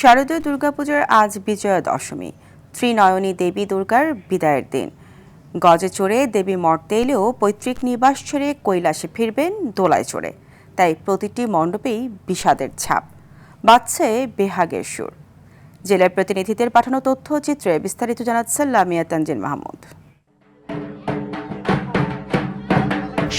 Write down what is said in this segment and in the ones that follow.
শারদীয় দুর্গাপূজার আজ বিজয়া দশমী ত্রিনয়নী দেবী দুর্গার বিদায়ের দিন। গজে চড়ে দেবী মর্তে এলেও পৈতৃক নিবাস ছেড়ে কৈলাসে ফিরবেন দোলায় চড়ে। তাই প্রতিটি মণ্ডপেই বিষাদের ছাপ। বাজছে বেহাগের সুর। জেলার প্রতিনিধিদের পাঠানো তথ্যচিত্রে বিস্তারিত জানাচ্ছেন লামিয়া তানজিন মাহমুদ।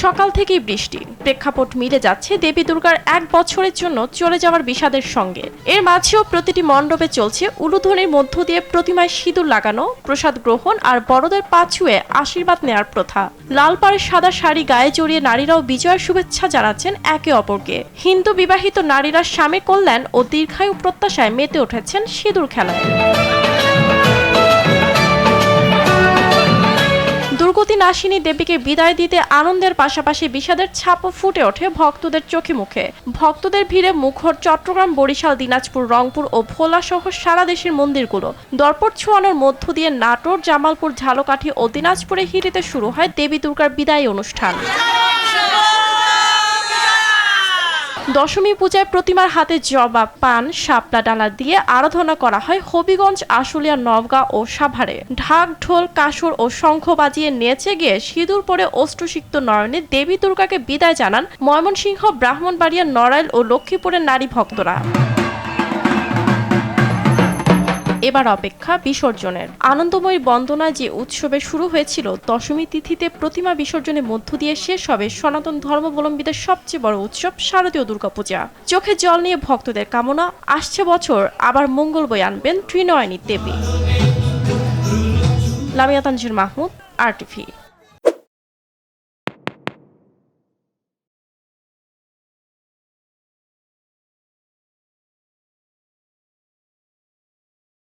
সকাল থেকেই বৃষ্টি। প্রেক্ষাপট মিলে যাচ্ছে দেবী দুর্গার এক বছরের জন্য চলে যাওয়ার বিষাদের সঙ্গে। এর মাঝেও প্রতিটি মণ্ডপে চলছে উলুধ্বনির মধ্য দিয়ে প্রতিমায় সিঁদুর লাগানো, প্রসাদ গ্রহণ আর বড়দের পা ছুঁয়ে আশীর্বাদ নেওয়ার প্রথা। লাল পাড়ের সাদা শাড়ি গায়ে জড়িয়ে নারীরাও বিজয়ের শুভেচ্ছা জানাচ্ছেন একে অপরকে। হিন্দু বিবাহিত নারীরা স্বামী কল্যাণ ও দীর্ঘায়ু প্রত্যাশায় মেতে উঠেছেন সিঁদুর খেলায়। দুর্গতি দেবীকে বিদায় দিতে, আনন্দের পাশাপাশি বিষাদের ছাপও ফুটে ওঠে ভক্তদের চোখে মুখে। ভক্তদের ভিড়ে মুখর চট্টগ্রাম, বরিশাল, দিনাজপুর, রংপুর ও ভোলা সহ সারা দেশের মন্দিরগুলো। দর্পট ছোঁয়ানোর মধ্য দিয়ে নাটোর, জামালপুর, ঝালকাঠি ও দিনাজপুরে হিরিতে শুরু হয় দেবী দুর্গার বিদায় অনুষ্ঠান। দশমী পূজায় প্রতিমার হাতে জবা, পান, শাপলা ডালা দিয়ে আরাধনা করা হয় হবিগঞ্জ, আশুলিয়া, নওগাঁ ও সাভারে। ঢাক, ঢোল কাসর ও শঙ্খ বাজিয়ে নেচে গিয়ে সিঁদুর পরে অষ্টসিক্ত নয়নে দেবী দুর্গাকে বিদায় জানান ময়মনসিংহ, ব্রাহ্মণবাড়িয়া, নড়াইল ও লক্ষ্মীপুরের নারী ভক্তরা। এবার অপেক্ষা বিসর্জনের। আনন্দময়ীর বন্দনা যে উৎসবে শুরু হয়েছিল, দশমী তিথিতে প্রতিমা বিসর্জনের মধ্য দিয়ে শেষ হবে সনাতন ধর্মাবলম্বীদের সবচেয়ে বড় উৎসব শারদীয় দুর্গাপূজা। চোখে জল নিয়ে ভক্তদের কামনা, আসছে বছর, আবার মঙ্গল বই আনবেন ত্রিনয়নী দেবী। Lamia Tanzir Mahmud, R TV